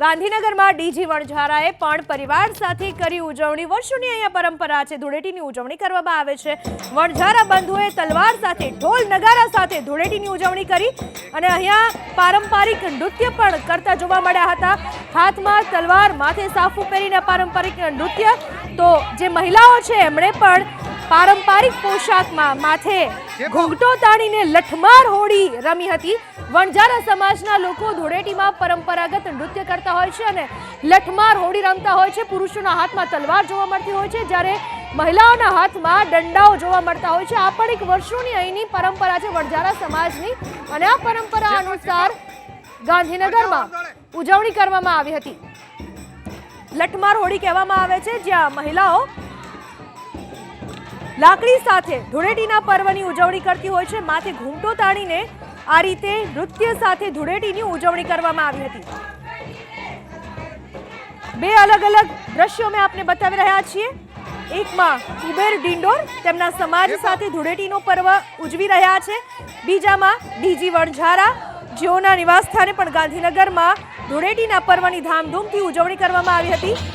ગાંધીનગરમાં ડીજી વણઝારાએ પણ પરિવાર સાથે કરી ઉજવણી. વર્ષોની અહીંયા પરંપરા છે, ધૂળેટીની ઉજવણી કરવામાં આવે છે. વણઝારા બંધુએ તલવાર સાથે, ઢોલ નગારા સાથે ધૂળેટીની ઉજવણી કરી અને અહીંયા પારંપરિક નૃત્ય પણ કરતા જોવા મળ્યા હતા. હાથમાં તલવાર, માથે સાફું પહેરીને પારંપરિક નૃત્ય. તો જે મહિલાઓ છે, એમણે પણ પારંપરિક પોશાકમાં માથે ઘૂંઘટો તાણીને લઠમાર હોળી રમી હતી. વણઝારા સમાજના લોકો ધૂળેટીમાં પરંપરાગત નૃત્ય કરતા હોય છે અને લઠમાર હોળી રમતા હોય છે. પુરુષોના હાથમાં તલવાર જોવા મળતી હોય છે. જ્યારે મહિલાઓના હાથમાં દંડાઓ જોવા મળતા હોય છે. આ પણ એક વર્ષોની અહીંની પરંપરા છે વણઝારા સમાજની અને આ પરંપરા અનુસાર ગાંધીનગરમાં ઉજવણી કરવામાં આવી હતી. લઠમાર હોળી કહેવામાં આવે છે જ્યાં મહિલાઓ લાકડી સાથે ધૂળેટીના પર્વની ઉજવણી કરતી હોય છે. માથે ઘૂંટો તાણીને આ રીતે નૃત્ય સાથે ધૂળેટીની ઉજવણી કરવામાં આવી હતી. બે અલગ અલગ દ્રશ્યો મેં આપને બતાવી રહ્યા છીએ. એકમાં કુબેર ડિંડોર તેમના સમાજ સાથે ધૂળેટીનો પર્વ ઉજવી રહ્યા છે. બીજામાં ડીજી વણઝારા જેઓના નિવાસસ્થાને પણ ગાંધીનગરમાં ધૂળેટીના પર્વની ધામધૂમથી ઉજવણી કરવામાં આવી હતી.